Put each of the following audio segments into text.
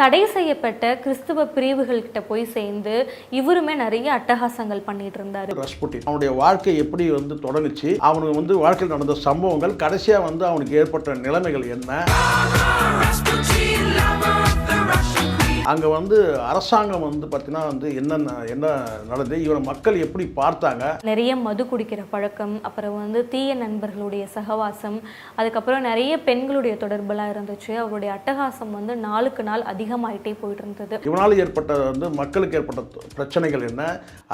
தடை செய்யப்பட்ட கிறிஸ்துவ பிரிவுகள்கிட்ட போய் சேர்ந்து இவருமே நிறைய அட்டகாசங்கள் பண்ணிட்டு இருந்தாரு. ரஸ்புட்டின் அவனுடைய வாழ்க்கை எப்படி வந்து தொடங்குச்சு? அவனுக்கு வந்து வாழ்க்கையில் நடந்த சம்பவங்கள் கடைசியாக வந்து அவனுக்கு ஏற்பட்ட நிலைமைகள் என்ன? அங்கே வந்து அரசாங்கம் வந்து பார்த்தீங்கன்னா வந்து என்னென்ன என்ன நடந்தது? இவரை மக்கள் எப்படி பார்த்தாங்க? நிறைய மது குடிக்கிற பழக்கம் அப்புறம் வந்து தீய நண்பர்களுடைய சகவாசம் அதுக்கப்புறம் நிறைய பெண்களுடைய தொடர்பெல்லாம் இருந்துச்சு. அவருடைய அட்டகாசம் வந்து நாளுக்கு நாள் அதிகமாயிட்டே போயிட்டு இருந்தது இவனால் ஏற்பட்ட வந்து மக்களுக்கு ஏற்பட்ட பிரச்சனைகள் என்ன?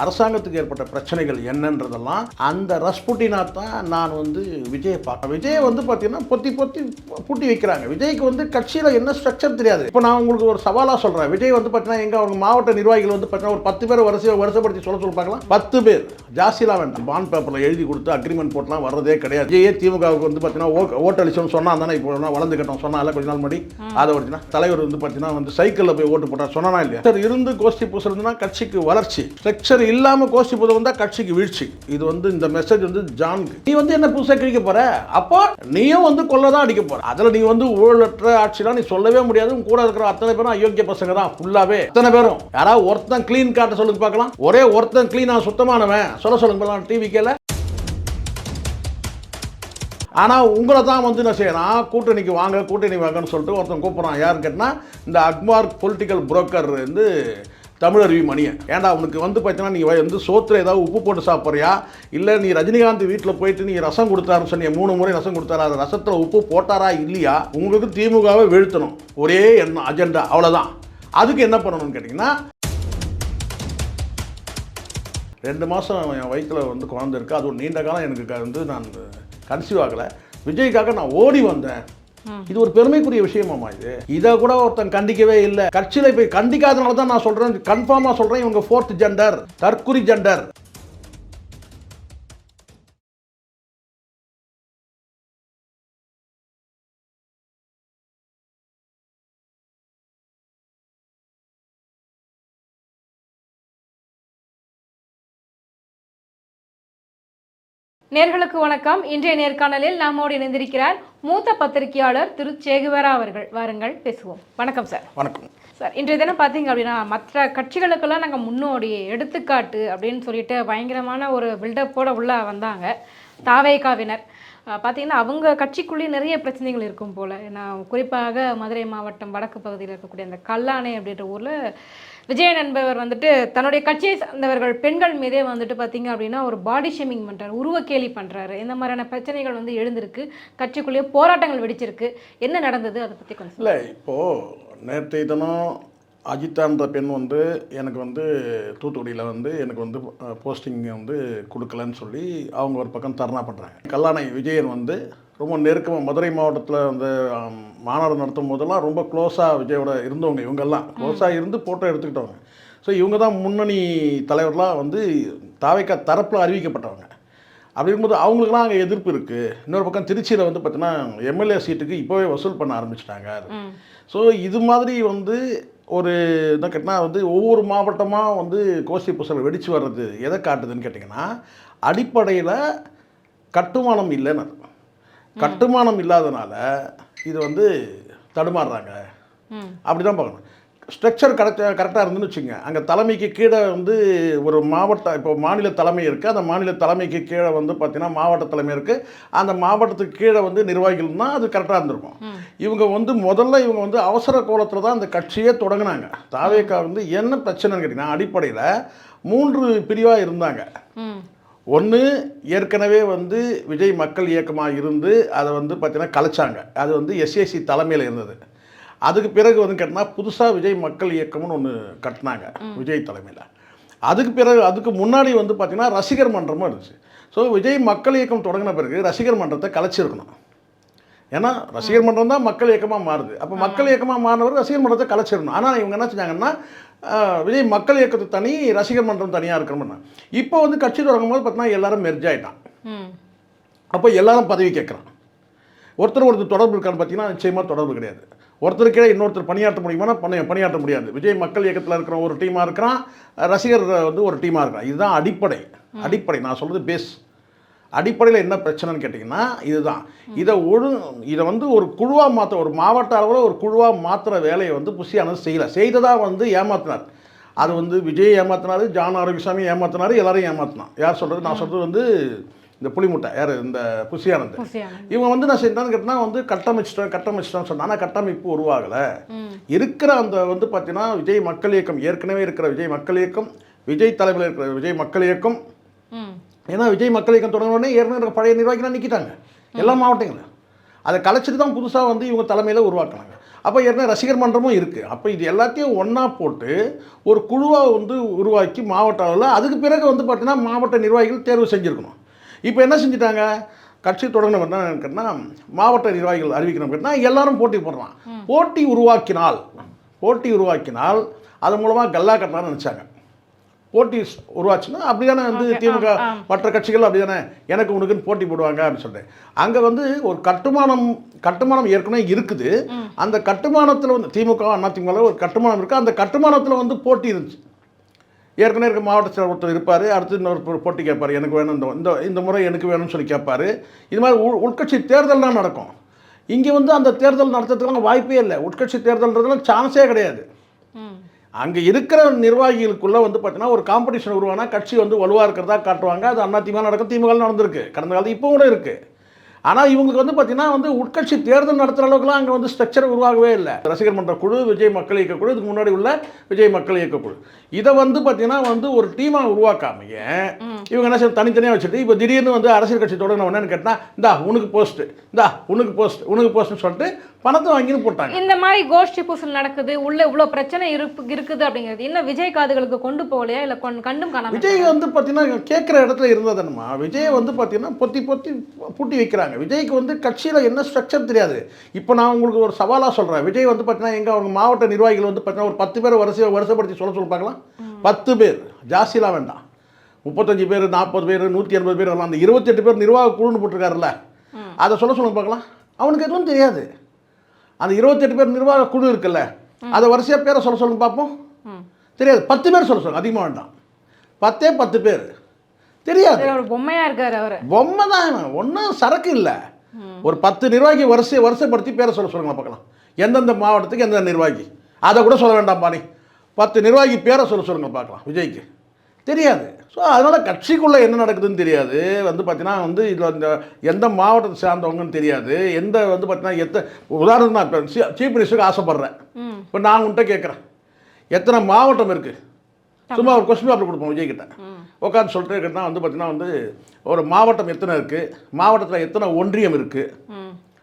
அரசாங்கத்துக்கு ஏற்பட்ட பிரச்சனைகள் என்னன்றதெல்லாம் அந்த ரஸ்புட்டினா தான் நான் வந்து விஜயை பார்க்க. விஜயை வந்து பார்த்தீங்கன்னா பொத்தி பொத்தி பூட்டி வைக்கிறாங்க. விஜய்க்கு வந்து கட்சியில் என்ன ஸ்ட்ரக்சர் தெரியாது. இப்போ நான் உங்களுக்கு ஒரு சவாலாக சொல்கிறேன் விஜய் வந்து பார்த்தீங்கன்னா எங்க அவங்க மாவட்ட நிர்வாகிகள் வந்து பார்த்தீங்கன்னா ஒரு பத்து பேர் வரிசை வருஷப்படுத்தி சொல்ல சொல்ல பார்க்கலாம். பத்து பேர். ஜாஸ்திலாம் வேண்டாம். பாண்ட் பேப்பரில் எழுதி கொடுத்து அக்ரிமெண்ட் போட்டுலாம் வர்றதே கிடையாது. விஜயே திமுகவுக்கு வந்து பார்த்தீங்கன்னா ஓ ஓட்டளிச்சோன்னு சொன்னா தானே இப்போ வளர்ந்துக்கிட்டோம் சொன்னால கொஞ்ச நாள் முன்னாடி. அதை வச்சுன்னா தலைவர் வந்து பார்த்தீங்கன்னா வந்து சைக்கிளில் போய் ஓட்டு போட்டா சொன்னா இல்லையா? சார் இருந்து கோஷ்டி பூசுறதுனா கட்சிக்கு வளர்ச்சி. ஸ்ட்ரக்சர் இல்லாமல் கோஷ்டி பூசல் வந்தால் கட்சிக்கு வீழ்ச்சி. இது வந்து இந்த மெசேஜ் வந்து ஜான்க்கு. நீ வந்து என்ன புதுசாக கிழிக்க போற? அப்போ நீயும் வந்து கொள்ள தான் அடிக்க போற. அதில் நீ வந்து ஊழலற்ற ஆட்சிலாம் நீ சொல்லவே முடியாது. கூட இருக்கிற அத்தனை பேரும் அயோக்கிய பசங்க தான் ஃபுல்லாவே இத்தனை பேரும்? யாராவது ஒருத்தன் கிளீன் காட்ட சொல்லுங்க பார்க்கலாம். ஒரே ஒருத்தன் கிளீனா சுத்தமானவன். சொல்ல சொல்லுங்க பார்க்கலாம் டிவி கேல ஆனால் உங்களை தான் வந்து என்ன செய்யறான் கூட்டணிக்கு வாங்க கூட்டணி வாங்கன்னு சொல்லிட்டு ஒருத்தன் கூப்பிட்றான். யாருன்னு கேட்டால் இந்த அக்மார் பொலிட்டிக்கல் புரோக்கர் வந்து தமிழருவி மணியன். ஏன்டா உனக்கு வந்து பார்த்தீங்கன்னா நீ வந்து சோத்துல ஏதாவது உப்பு போட்டு சாப்பிட்றியா? இல்லை நீ ரஜினிகாந்த் வீட்டில் போயிட்டு நீ ரசம் கொடுத்தாருன்னு சொன்னிய மூணு முறை ரசம் கொடுத்தாரா? அந்த ரசத்தில் உப்பு போட்டாரா இல்லையா? உங்களுக்கு திமுகவை வீழ்த்தணும். ஒரே எண்ணம் அஜெண்டா அவ்வளோதான் அதுக்கு என்ன பண்ணணும்னு கேட்டிங்கன்னா ரெண்டு மாதம் என் வயிற்றில் வந்து குழந்தை இருக்கு. அது ஒரு நீண்ட காலம் எனக்கு வந்து நான் கன்சீவ் ஆகலை. விஜய்க்காக நான் ஓடி வந்தேன். இது ஒரு பெருமைக்குரிய விஷயமாமா இது. இதை கூட ஒருத்தன் கண்டிக்கவே இல்லை. கட்சியில் போய் கண்டிக்காதனால தான் நான் சொல்கிறேன் கன்ஃபார்மாக சொல்கிறேன் இவங்க ஃபோர்த் ஜெண்டர் தற்குறி ஜெண்டர் நேர்களுக்கு வணக்கம். இன்றைய நேர்காணலில் நம்மோடு இணைந்திருக்கிறார் மூத்த பத்திரிகையாளர் திரு. சேகுவரா அவர்கள். வாருங்கள் பேசுவோம். வணக்கம் சார். வணக்கம். சார் இன்றைய தினம் பார்த்தீங்க அப்படின்னா மற்ற கட்சிகளுக்கெல்லாம் நாங்கள் முன்னோடி எடுத்துக்காட்டு அப்படின்னு சொல்லிட்டு பயங்கரமான ஒரு பில்டப்போட உள்ள வந்தாங்க. தாவேகாவினர். பார்த்தீங்கன்னா அவங்க கட்சிக்குள்ளேயே நிறைய பிரச்சனைகள் இருக்கும் போல். நான் குறிப்பாக மதுரை மாவட்டம் வடக்கு பகுதியில் இருக்கக்கூடிய அந்த கல்லானை அப்படின்ற ஊரில் விஜயன் என்பவர் வந்துட்டு தன்னுடைய கட்சியை சார்ந்தவர்கள் பெண்கள் மீதே வந்துட்டு பார்த்தீங்க அப்படின்னா ஒரு பாடி ஷேமிங் பண்ணுறாரு உருவக்கேலி பண்ணுறாரு இந்த மாதிரியான பிரச்சனைகள் வந்து எழுந்திருக்கு. கட்சிக்குள்ளேயே போராட்டங்கள் வெடிச்சிருக்கு. என்ன நடந்தது? அதை பற்றி கொஞ்சம் இல்லை இப்போது நேற்றைய தினம் அஜிதான்ற பெண் வந்து எனக்கு வந்து தூத்துக்குடியில் வந்து எனக்கு வந்து போஸ்டிங் வந்து கொடுக்கலன்னு சொல்லி அவங்க ஒரு பக்கம் தர்ணா பண்ணுறாங்க கல்லாணை விஜயன் வந்து ரொம்ப நெருக்கமாக மதுரை மாவட்டத்தில் அந்த மாநாடு நடத்தும் போதெல்லாம் ரொம்ப க்ளோஸாக விஜயோட இருந்தவங்க இவங்கெல்லாம். க்ளோஸாக இருந்து ஃபோட்டோ எடுத்துக்கிட்டவங்க. ஸோ இவங்க தான் முன்னணி தலைவர்லாம் வந்து தாவைக்கா தரப்பில் அறிவிக்கப்பட்டவங்க. அப்படி இருக்கும்போது அவங்களுக்குலாம் அங்கே எதிர்ப்பு இருக்குது இன்னொரு பக்கம் திருச்சியில் வந்து பார்த்தீங்கன்னா எம்எல்ஏ சீட்டுக்கு இப்போவே வசூல் பண்ண ஆரம்பிச்சிட்டாங்க. ஸோ இது மாதிரி வந்து ஒரு என்ன கேட்டால் வந்து ஒவ்வொரு மாவட்டமாக வந்து கோஷ்டி புசல் வெடிச்சு வர்றது எதை காட்டுதுன்னு கேட்டிங்கன்னா அடிப்படையில் கட்டுமானம் இல்லைன்னு. கட்டுமானம் இல்லாதனால இது வந்து தடுமாறுறாங்க. அப்படி தான் பார்க்கணும். ஸ்ட்ரக்சர் கரெக்டாக கரெக்டாக இருந்துன்னு வச்சுங்க அங்கே தலைமைக்கு கீழே வந்து ஒரு மாவட்ட இப்போ மாநில தலைமை இருக்குது அந்த மாநில தலைமைக்கு கீழே வந்து பார்த்தீங்கன்னா மாவட்ட தலைமை இருக்குது அந்த மாவட்டத்துக்கு கீழே வந்து நிர்வாகிகள்னா அது கரெக்டாக இருந்திருக்கும். இவங்க வந்து முதல்ல இவங்க வந்து அவசர கோலத்தில் தான் அந்த கட்சியே தொடங்கினாங்க. தாவேக்கா வந்து என்ன பிரச்சனைன்னு கேட்டிங்கன்னா அடிப்படையில் மூன்று பிரிவாக இருந்தாங்க. ஒன்று ஏற்கனவே வந்து விஜய் மக்கள் இயக்கமாக இருந்து அதை வந்து பார்த்தீங்கன்னா கலைச்சாங்க. அது வந்து எஸ்ஏசி தலைமையில் இருந்தது. அதுக்கு பிறகு வந்து கேட்டினா புதுசாக விஜய் மக்கள் இயக்கம்னு ஒன்று கட்டினாங்க விஜய் தலைமையில். அதுக்கு பிறகு அதுக்கு முன்னாடி வந்து பார்த்தீங்கன்னா ரசிகர் மன்றமும் இருந்துச்சு. ஸோ விஜய் மக்கள் இயக்கம் தொடங்கின பிறகு ரசிகர் மன்றத்தை கலைச்சிருக்கணும். ஏன்னா ரசிகர் மன்றம் தான் மக்கள் இயக்கமாக மாறுது. அப்போ மக்கள் இயக்கமாக மாறினவர் ரசிகர் மன்றத்தை கலைச்சிடணும் ஆனால் இவங்க என்ன செஞ்சாங்கன்னா விஜய் மக்கள் இயக்கத்து தனி ரசிகர் மன்றம் தனியாக இருக்கணும்னா. இப்போ வந்து கட்சி தொடங்கும் போது பார்த்தீங்கன்னா எல்லாரும் மெர்ஜ் ஆயிட்டான். ம். அப்போ எல்லாரும் பதவி கேட்குறான் ஒருத்தர் ஒருத்தர் தொடர்பு இருக்கான்னு பார்த்தீங்கன்னா நிச்சயமாக தொடர்பு கிடையாது. ஒருத்தருக்கே இன்னொருத்தர் பணியாற்ற முடியுமானா பணி பணியாற்ற முடியாது. விஜய் மக்கள் இயக்கத்தில் இருக்கிற ஒரு டீமாக இருக்கிறான் ரசிகர் வந்து ஒரு டீமாக இருக்கிறான். இதுதான் அடிப்படை. அடிப்படை. நான் சொல்கிறது பேஸ் அடிப்படையில் என்ன பிரச்சனைன்னு கேட்டிங்கன்னா இதுதான். இதை ஒழு இதை வந்து ஒரு குழுவாக மாற்ற ஒரு மாவட்ட அளவில் ஒரு குழுவாக மாற்றுற வேலையை வந்து புஷியானது செய்யலை. செய்ததாக வந்து ஏமாத்தினார். அது வந்து விஜய் ஏமாத்தினாரு ஜான் ஆரோக்கியசாமி ஏமாத்தினாரு எல்லாரையும் ஏமாத்தினான். யார் சொல்கிறது நான் சொல்கிறது வந்து இந்த புலிமுட்டை யார்? இந்த புஷியானந்த் புசியானந்த். இவங்க வந்து நான் செஞ்சான்னு கேட்டினா வந்து கட்டமைச்சிட்டோம் கட்டமைச்சிட்டோம்னு சொன்னா ஆனால் கட்டமைப்பு உருவாகலை. இருக்கிற அந்த வந்து பார்த்தீங்கன்னா விஜய் மக்கள் இயக்கம் ஏற்கனவே இருக்கிற விஜய் மக்கள் இயக்கம் விஜய் தலைமையில் இருக்கிற விஜய் மக்கள் இயக்கம். ஏன்னா விஜய் மக்கள் இயக்கம் தொடங்கின உடனே ஏற்கனவே இருக்கிற பழைய நிர்வாகிகள் நிற்கிட்டாங்க எல்லா மாவட்டங்களும் அதை கலைச்சிட்டு தான் புதுசாக வந்து இவங்க தலைமையில் உருவாக்குனாங்க. அப்போ ஏற்கனவே ரசிகர் மன்றமும் இருக்குது அப்போ இது எல்லாத்தையும் ஒன்றா போட்டு ஒரு குழுவாக வந்து உருவாக்கி மாவட்ட அளவில் அதுக்கு பிறகு வந்து பார்த்தீங்கன்னா மாவட்ட நிர்வாகிகள் தேர்வு செஞ்சுருக்கணும். இப்போ என்ன செஞ்சுட்டாங்க? கட்சி தொடங்கின என்ன கேட்டால் மாவட்ட நிர்வாகிகள் அறிவிக்கணும் கேட்டால் எல்லாரும் போட்டி போடுறான் போட்டி உருவாக்கினால் போட்டி உருவாக்கினால் அது மூலமாக கல்லா கட்டலாம்னு நினச்சாங்க. போட்டி உருவாச்சுன்னா அப்படிதானே வந்து திமுக மற்ற கட்சிகள் அப்படிதானே எனக்கு உனக்குன்னு போட்டி போடுவாங்க அப்படின்னு சொல்லிட்டு. அங்கே வந்து ஒரு கட்டுமானம் கட்டுமானம் ஏற்கனவே இருக்குது. அந்த கட்டுமானத்தில் வந்து திமுக அண்ணா திமுக ஒரு கட்டுமானம் இருக்குது அந்த கட்டுமானத்தில் வந்து போட்டி இருந்துச்சு. ஏற்கனவே இருக்க மாவட்ட செயலர் ஒருத்தர் இருப்பார் அடுத்து இன்னொரு போட்டி கேட்பார். எனக்கு வேணும் இந்த இந்த முறை எனக்கு வேணும்னு சொல்லி கேட்பாரு. இது மாதிரி உள் உட்கட்சி தேர்தல்லாம் நடக்கும். இங்கே வந்து அந்த தேர்தல் நடத்துறதுக்குலாம் வாய்ப்பே இல்லை. உட்கட்சி தேர்தல்ன்றதுலாம் சான்ஸே கிடையாது. அங்கே இருக்கிற நிர்வாகிகளுக்குள்ளே வந்து பார்த்தீங்கன்னா ஒரு காம்படிஷன் உருவானா கட்சி வந்து வலுவாக இருக்கிறதா காட்டுவாங்க. அது அண்ணா திமுக நடக்கும். திமுக நடந்திருக்கு. கடந்த காலத்து இப்போ கூட இருக்குது ஆனால் இவங்களுக்கு வந்து பார்த்தீங்கன்னா வந்து உட்கட்சி தேர்தல் நடத்துகிற அளவுக்குலாம் அங்கே வந்து ஸ்ட்ரக்சர் உருவாகவே இல்லை. ரசிகர் மன்ற குழு விஜய் மக்கள் இயக்க குழு இதுக்கு முன்னாடி உள்ள விஜய் மக்கள் இயக்க குழு. இதை வந்து பார்த்தீங்கன்னா வந்து ஒரு டீமாக உருவாக்காமைய இவங்க என்ன செய்ய தனித்தனியாக வச்சுட்டு இப்போ திடீர்னு வந்து அரசியல் கட்சி தொடங்கின உடனே கேட்டால் இந்தா உனக்கு போஸ்ட் இந்தா உனக்கு போஸ்ட் உனக்கு போஸ்ட்னு சொல்லிட்டு பணத்தை வாங்கின்னு போட்டாங்க. இந்த மாதிரி கோஷ்டி பூசல் நடக்குது உள்ள இவ்வளோ பிரச்சனை இருப்பு இருக்குது அப்படிங்கிறது இன்னும் விஜய் காதுகளுக்கு கொண்டு போகலையா? இல்லை கொண்டு கண்டும் காணாம விஜய் வந்து பார்த்தீங்கன்னா கேட்குற இடத்துல இருந்ததுன்னுமா விஜய் வந்து பார்த்தீங்கன்னா பொத்தி பொத்தி பூட்டி வைக்கிறாங்க. விஜய்க்கு வந்து கட்சியில் என்ன ஸ்ட்ரக்சர் தெரியாது. இப்போ நான் உங்களுக்கு ஒரு சவாலாக சொல்கிறேன் விஜய் வந்து பார்த்தீங்கன்னா எங்கள் அவங்க மாவட்ட நிர்வாகிகள் வந்து பார்த்தீங்கன்னா ஒரு பத்து பேர் வரிசை வருஷப்படுத்தி சொல்ல சொல்ல பார்க்கலாம். பத்து பேர். ஜாஸ்தியெலாம் வேண்டாம். முப்பத்தஞ்சு பேர் நாற்பது பேர் நூற்றி எண்பது பேர் வரலாம். அந்த இருபத்தெட்டு பேர் நிர்வாக குழுன்னு போட்டிருக்காருல்ல. அதை சொல்ல சொல்லுங்க பார்க்கலாம். அவனுக்கு எதுவும் தெரியாது. அந்த இருபத்தெட்டு பேர் நிர்வாக குழு இருக்குல்ல அதை வரிசையாக பேரை சொல்ல சொல்லுங்க பார்ப்போம். தெரியாது. பத்து பேர் சொல்ல சொல்லுங்க. அதிகமாக வேண்டாம். பத்தே பத்து பேர். தெரியாது. பொம்மையா இருக்காரு அவரு. பொம்மை தான் ஒன்றும் சரக்கு இல்லை. ஒரு பத்து நிர்வாகி வரிசை வரிசைப்படுத்தி பேரை சொல்ல சொல்லுங்க பார்க்கலாம். எந்தெந்த மாவட்டத்துக்கு எந்தெந்த நிர்வாகி? அதை கூட சொல்ல வேண்டாம் பாணி. பத்து நிர்வாகி பேரை சொல்ல சொல்லுங்க பார்க்கலாம் விஜய்க்கு. தெரியாது. ஸோ அதனால் கட்சிக்குள்ளே என்ன நடக்குதுன்னு தெரியாது. வந்து பார்த்தீங்கன்னா வந்து இதில் இந்த எந்த மாவட்டத்தை சார்ந்தவங்கன்னு தெரியாது. எந்த வந்து பார்த்தீங்கன்னா எத்த உதாரணம் நான் இப்போ சீஃப் மினிஸ்டருக்கு ஆசைப்பட்றேன். இப்போ நான் உன்கிட்ட கேட்குறேன் எத்தனை மாவட்டம் இருக்குது சும்மா ஒரு கொஸ்டின் பேப்பர் கொடுப்போம் விஜய் கிட்ட உட்காந்து சொல்லிட்டு இருக்கேன்னா வந்து பார்த்தீங்கன்னா வந்து ஒரு மாவட்டம் எத்தனை இருக்குது மாவட்டத்தில் எத்தனை ஒன்றியம் இருக்குது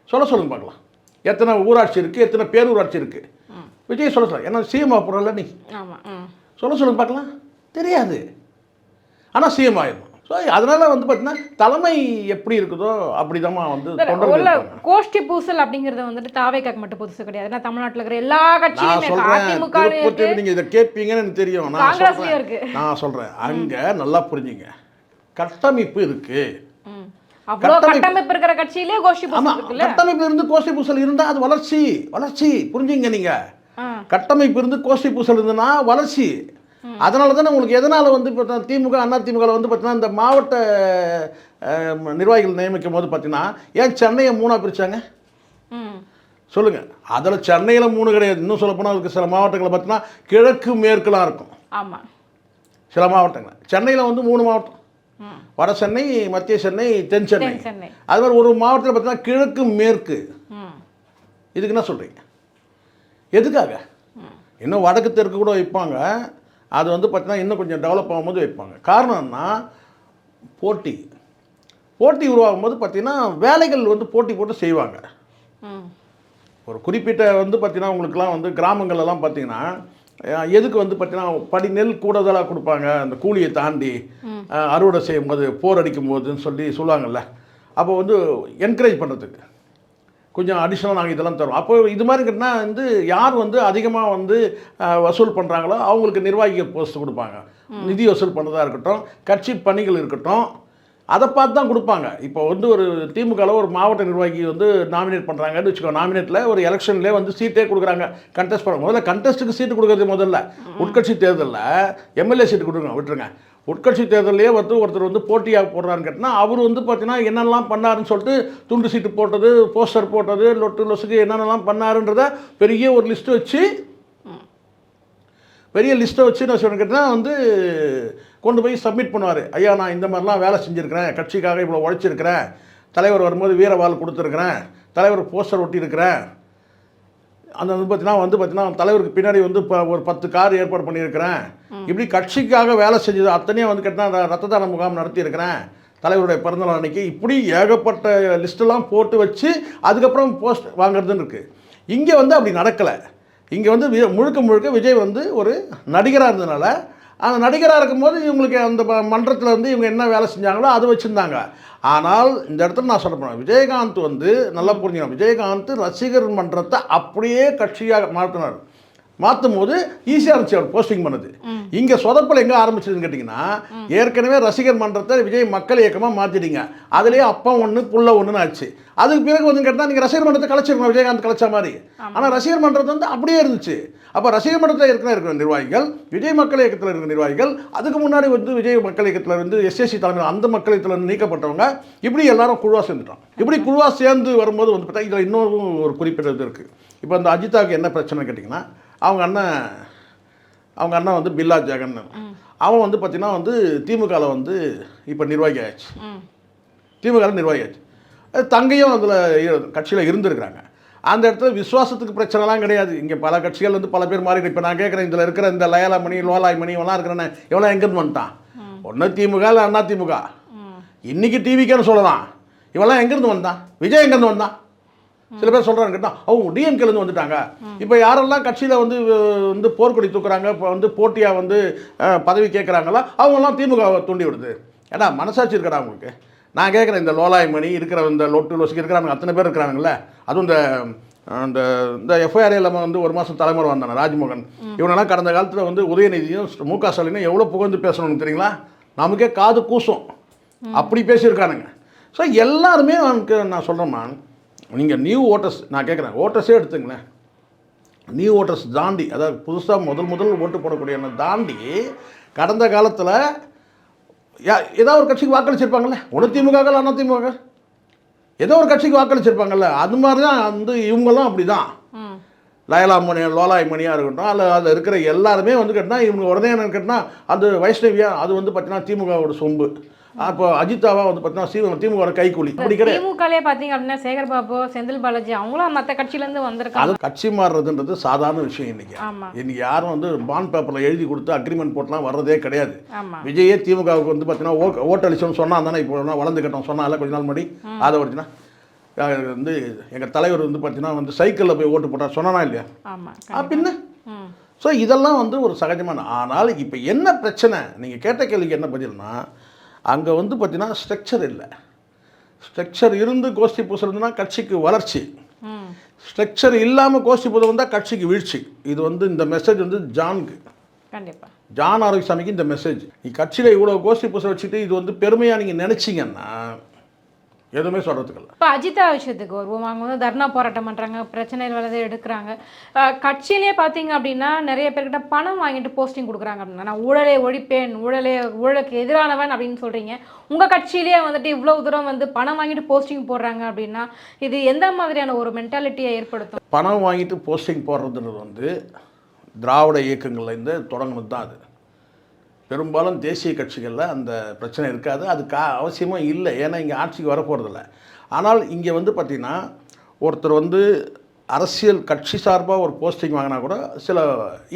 சொல்ல சொல்லுங்க பார்க்கலாம். எத்தனை ஊராட்சி இருக்குது எத்தனை பேரூராட்சி இருக்குது விஜய் சொல்ல சொல்ல ஏன்னா சிஎம் ஆப்புறல நீ. ஆமா ம். சொல்ல சொல்லுங்க பார்க்கலாம். தெரியாது. ஆனால் சிஎம் ஆயிடும் ஸோ அதனால் வந்து பார்த்தீங்கன்னா தலைமை எப்படி இருக்குதோ அப்படி வந்து உள்ள இருப்பாங்க. கோஷ்டி பூசல் அப்படிங்கிறது வந்துட்டு தாவேக்காக்கு மட்டும் புதுசு கிடையாது. ஏன்னா தமிழ்நாட்டுல இருக்கிற எல்லா கட்சியுமே சொல்றேன் அதிமுக திருப்பத்தூர் நீங்க இதை கேட்பீங்கன்னு எனக்கு தெரியும். நான் இருக்கு. நான் சொல்றேன். அங்க நல்லா புரிஞ்சுங்க. கட்டமைப்பு இருக்கு. கட்டமைப்பு- இருக்கிற கட்சியிலே கோஷ்டி பூசல் கட்டமைப்பு இருந்து கோஷ்டி பூசல் இருந்தா அது வளர்ச்சி. வளர்ச்சி. புரிஞ்சுங்க நீங்க. ஆ. கட்டமைப்பு இருந்து கோஷ்டி பூசல் இருந்ததுன்னா வளர்ச்சி. அதனால தானே உங்களுக்கு எதனால் வந்து இப்போ திமுக அண்ணா திமுக வந்து பார்த்தீங்கன்னா இந்த மாவட்ட நிர்வாகிகள் நியமிக்கும் போது பார்த்தீங்கன்னா ஏன் சென்னையை மூணாக பிரிச்சாங்க? ம். சொல்லுங்க. அதில் சென்னையில் மூணு கிடையாது. இன்னும் சொல்லப்போனால் அதுக்கு சில மாவட்டங்களில் பார்த்தீங்கன்னா கிழக்கு மேற்குலாம் இருக்கும். ஆமா. சில மாவட்டங்கள் சென்னையில் வந்து மூணு மாவட்டம். வட சென்னை மத்திய சென்னை தென் சென்னை. அது மாதிரி ஒரு மாவட்டத்தில் பார்த்தீங்கன்னா கிழக்கு மேற்கு. இதுக்கு என்ன சொல்கிறீங்க எதுக்காக? இன்னும் வடக்கு தெற்கு கூட வைப்பாங்க. அது வந்து பார்த்தீங்கன்னா இன்னும் கொஞ்சம் டெவலப் ஆகும்போது வைப்பாங்க. காரணம்னா போட்டி. போட்டி உருவாகும் போது பார்த்தீங்கன்னா வேலைகள் வந்து போட்டி போட்டு செய்வாங்க. ஒரு குறிப்பிட்ட வந்து பார்த்தீங்கன்னா உங்களுக்குலாம் வந்து கிராமங்கள்லாம் பார்த்தீங்கன்னா எதுக்கு வந்து பார்த்தீங்கன்னா படி நெல் கூடுதலாக கொடுப்பாங்க. அந்த கூலியை தாண்டி அறுவடை செய்யும் போது போர் அடிக்கும் போதுன்னு சொல்லி சொல்லுவாங்கல்ல. அப்போ வந்து என்கரேஜ் பண்ணுறதுக்கு கொஞ்சம் அடிஷ்னலாக நாங்கள் இதெல்லாம் தரோம். அப்போ இது மாதிரி கேட்டினா வந்து யார் வந்து அதிகமாக வந்து வசூல் பண்ணுறாங்களோ அவங்களுக்கு நிர்வாகிகள் போஸ்ட் கொடுப்பாங்க. நிதி வசூல் பண்ணுறதா இருக்கட்டும் கட்சி பணிகள் இருக்கட்டும் அதை பார்த்து தான் கொடுப்பாங்க. இப்போ வந்து ஒரு திமுகவில் ஒரு மாவட்ட நிர்வாகி வந்து நாமினேட் பண்ணுறாங்கன்னு வச்சுக்கோ நாமினேட்டில் ஒரு எலெக்ஷன்லேயே வந்து சீட்டே கொடுக்குறாங்க. கண்டெஸ்ட் பண்ண முதல்ல கண்டெஸ்ட்டுக்கு சீட்டு கொடுக்குறது முதல்ல. உட்கட்சி தேர்தலில் எம்எல்ஏ சீட்டு கொடுங்க விட்டுருங்க. உட்கட்சி தேர்தலையே வந்து ஒருத்தர் வந்து போட்டியாக போடுறான்னு கேட்டால் அவர் வந்து பார்த்தீங்கன்னா என்னெல்லாம் பண்ணாருன்னு சொல்லிட்டு துண்டு சீட்டு போட்டது போஸ்டர் போட்டது லொட்டு லொசுக்கு என்னென்னலாம் பண்ணாருன்றத பெரிய ஒரு லிஸ்ட்டு வச்சு பெரிய லிஸ்ட்டை வச்சு நான் சொல்ல கேட்டால் வந்து கொண்டு போய் சப்மிட் பண்ணுவார். ஐயா நான் இந்த மாதிரிலாம் வேலை செஞ்சுருக்கிறேன். கட்சிக்காக இவ்வளோ உழைச்சிருக்கிறேன். தலைவர் வரும்போது வீரவாள் கொடுத்துருக்குறேன். தலைவர் போஸ்டர் ஒட்டியிருக்கிறேன். அந்த வந்து பார்த்தீங்கன்னா வந்து பார்த்தீங்கன்னா தலைவருக்கு பின்னாடி வந்து இப்போ ஒரு பத்து கார் ஏற்பாடு பண்ணியிருக்கிறேன். இப்படி கட்சிக்காக வேலை செஞ்சது அத்தனையும் வந்து கேட்டால் ரத்த தான முகாம் நடத்தியிருக்கிறேன். தலைவருடைய பிறந்தநாள் அன்னைக்கு இப்படி ஏகப்பட்ட லிஸ்ட்டெல்லாம் போட்டு வச்சு அதுக்கப்புறம் போஸ்ட் வாங்குறதுன்னு இருக்குது இங்கே வந்து அப்படி நடக்கலை. இங்கே வந்து முழுக்க முழுக்க விஜய் வந்து ஒரு நடிகராக இருந்ததுனால அந்த நடிகராக இருக்கும்போது இவங்களுக்கு அந்த மன்றத்தில் வந்து இவங்க என்ன வேலை செஞ்சாங்களோ அது வச்சுருந்தாங்க. ஆனால் இந்த இடத்துல நான் சொல்ல போனேன் விஜயகாந்த் வந்து நல்லா புரிஞ்சுக்கணும். விஜயகாந்த் ரசிகர் மன்றத்தை அப்படியே கட்சியாக மாற்றினார் மாற்றும் போது ஈஸியாக இருந்துச்சு அவர் போஸ்டிங் பண்ணது. இங்கே சொதப்பல் எங்கே ஆரம்பிச்சதுன்னு கேட்டிங்கன்னா ஏற்கனவே ரசிகர் மன்றத்தை விஜய் மக்கள் இயக்கமாக மாற்றிட்டீங்க அதுலேயே அப்பா ஒன்று புள்ள ஒன்றுன்னு ஆச்சு. அதுக்கு பிறகு வந்து கேட்டால் நீங்கள் ரசிகர் மன்றத்தை கலைச்சிருக்கணும் விஜயகாந்த் கலைச்ச மாதிரி. ஆனால் ரசிகர் மன்றத்தை வந்து அப்படியே இருந்துச்சு. அப்போ ரசிகர் மன்றத்தில் இருக்கிற இருக்கிற நிர்வாகிகள் விஜய் மக்கள் இயக்கத்தில் இருக்கிற நிர்வாகிகள் அதுக்கு முன்னாடி வந்து விஜய் மக்கள் இயக்கத்தில் இருந்து எஸ்எஸ்சி தலைமையில் அந்த மக்கள் இயக்கத்தில் இருந்து நீக்கப்பட்டவங்க இப்படி எல்லாரும் குழுவாக சேர்ந்துட்டோம். இப்படி குழுவாக சேர்ந்து வரும்போது வந்து பார்த்தா இதில் இன்னொரு ஒரு குறிப்பிட்டது இருக்குது இப்போ அந்த அஜிதாவுக்கு என்ன பிரச்சனை கேட்டிங்கன்னா அவங்க அண்ணன் அவங்க அண்ணன் வந்து பில்லா ஜெகன் அவன் வந்து பார்த்தீங்கன்னா வந்து திமுகவில் வந்து இப்போ நிர்வாகி ஆயிடுச்சு. ம். திமுக நிர்வாகி ஆச்சு அது தங்கையும் அதில் கட்சியில் இருந்திருக்கிறாங்க. அந்த இடத்துல விசுவாசத்துக்கு பிரச்சனைலாம் கிடையாது. இங்கே பல கட்சிகள் வந்து பல பேர் மாறி இப்போ நான் கேட்குறேன் இதில் இருக்கிற இந்த லயலா மணி லோலாய் மணி இவெல்லாம் இருக்கிறேன் இவெல்லாம் எங்கேருந்து வந்துட்டான்? ஒன்று திமுக இல்லை அண்ணா திமுக. இன்னைக்கு டிவிக்கேன்னு சொல்லலாம். இவெல்லாம் எங்கேருந்து வந்தான்? விஜய் எங்கேருந்து வந்தான்? சில பேர் சொல்கிறாங்க கேட்டால் அவங்க டிஎம்கேலேருந்து வந்துட்டாங்க. இப்போ யாரெல்லாம் கட்சியில் வந்து வந்து போர்க்கொடி தூக்குறாங்க இப்போ வந்து போட்டியாக வந்து பதவி கேட்குறாங்களோ அவங்கெல்லாம் திமுக தூண்டி விடுது. ஏடா மனசாட்சி இருக்கடா அவங்களுக்கு நான் கேட்குறேன் இந்த லோலாய் மணி இருக்கிற இந்த லொட்டு லொசுக்கு இருக்கிறாங்க அத்தனை பேர் இருக்கிறாங்கல்ல. அதுவும் இந்த அந்த இந்த எஃப்ஐஆர் இல்லாமல் வந்து ஒரு மாதம் தலைமுறை வந்தானே ராஜ்மோகன். இவனெல்லாம் கடந்த காலத்தில் வந்து உதயநிதியும் மு க ஸ்டாலினும் எவ்வளோ புகழ்ந்து பேசணும்னு தெரியுங்களா? நமக்கே காது கூசும். அப்படி பேசியிருக்கானுங்க. ஸோ எல்லாருமே அவனுக்கு நான் சொல்கிறேம்மா நீங்கள் நியூ ஓட்டர்ஸ் நான் கேட்குறேன் ஓட்டர்ஸே எடுத்துங்களேன். நியூ ஓட்டர்ஸ் தாண்டி அதாவது புதுசாக முதல் முதல் ஓட்டு போடக்கூடிய தாண்டி கடந்த காலத்தில் ஏதாவது ஒரு கட்சிக்கு வாக்களிச்சிருப்பாங்கல்ல? ஒன்று திமுக அண்ணா திமுக ஏதோ ஒரு கட்சிக்கு வாக்களிச்சிருப்பாங்கல்ல? அது மாதிரி தான் வந்து இவங்களும் அப்படி தான் ம். லயலா மணி லோலாய் மணியாக இருக்கட்டும் அதில் அதில் இருக்கிற எல்லாருமே வந்து கேட்டால் இவங்க உடனே என்னன்னு கேட்டால் அது வைஷ்ணவியா அது வந்து பார்த்தீங்கன்னா திமுகவோட சொம்பு. அப்போ அஜிதாவா வந்து பார்த்தீங்கன்னா திமுக கைக்கூலி. அப்படி கிடையாது. திமுகலே பார்த்தீங்க அப்படின்னா சேகர் பாபு செந்தில் பாலாஜி அவங்களும் மற்ற கட்சியிலேருந்து வந்திருக்காங்க. அது கட்சி மாறுறதுன்றது சாதாரண விஷயம் இன்னைக்கு. இன்னைக்கு யாரும் வந்து பாண்ட் பேப்பரில் எழுதி கொடுத்து அக்ரிமெண்ட் போட்டுலாம் வர்றதே கிடையாது. விஜயே திமுகவுக்கு வந்து பார்த்தீங்கன்னா ஓ ஓட்டளிச்சோன்னு சொன்னா தானே இப்போ நான் வளர்ந்துக்கிட்டோம் சொன்னால கொஞ்ச நாள் முன்னாடி. அதை வச்சுன்னா வந்து எங்கள் தலைவர் வந்து பார்த்தீங்கன்னா வந்து சைக்கிளில் போய் ஓட்டு போட்டார். சொன்னானா இல்லையா? ம். ஸோ இதெல்லாம் வந்து ஒரு சகஜமான ஆனால் இப்போ என்ன பிரச்சனை? நீங்கள் கேட்ட கேள்விக்கு என்ன பதில்னா அங்கே வந்து பார்த்தீங்கன்னா ஸ்ட்ரக்சர் இல்லை. ஸ்ட்ரக்சர் இருந்து கோஷ்டி பூசுறதுனா கட்சிக்கு வளர்ச்சி. ஸ்ட்ரக்சர் இல்லாமல் கோஷ்டி பூசல் வந்தால் கட்சிக்கு வீழ்ச்சி. இது வந்து இந்த மெசேஜ் வந்து ஜானுக்கு. கண்டிப்பா. ஜான் ஆரோக்கியசாமிக்கு இந்த மெசேஜ் நீ கட்சியில் இவ்வளோ கோஷ்டி பூசல் வச்சுட்டு இது வந்து பெருமையாக நீங்கள் நினச்சிங்கன்னா எதுவுமே சொல்கிறதுக்கு இல்லை. இப்போ அஜிதா விஷயத்துக்கு வருவோம். அவங்க வந்து தர்ணா போராட்டம் பண்ணுறாங்க பிரச்சனைகள் வரதை எடுக்கிறாங்க. அஹ் கட்சியிலே பார்த்தீங்க அப்படின்னா நிறைய பேர்கிட்ட பணம் வாங்கிட்டு போஸ்டிங் கொடுக்குறாங்க அப்படின்னா நான் ஊழலை ஒழிப்பேன் ஊழலே ஊழலுக்கு எதிரானவன் அப்படின்னு சொல்கிறீங்க உங்கள் கட்சியிலேயே வந்துட்டு இவ்வளோ தூரம் வந்து பணம் வாங்கிட்டு போஸ்டிங் போடுறாங்க அப்படின்னா இது எந்த மாதிரியான ஒரு மென்டாலிட்டியை ஏற்படுத்தும்? பணம் வாங்கிட்டு போஸ்டிங் போடுறதுன்றது வந்து திராவிட இயக்கங்கள்லேருந்து தொடங்கினது தான் அது. பெரும்பாலும் தேசிய கட்சிகளில் அந்த பிரச்சனை இருக்காது. அது கா அவசியமும் இல்லை. ஏன்னா இங்கே ஆட்சிக்கு வரப்போகிறதில்ல ஆனால் இங்கே வந்து பார்த்திங்கன்னா ஒருத்தர் வந்து அரசியல் கட்சி சார்பாக ஒரு போஸ்டிங் வாங்கினா கூட சில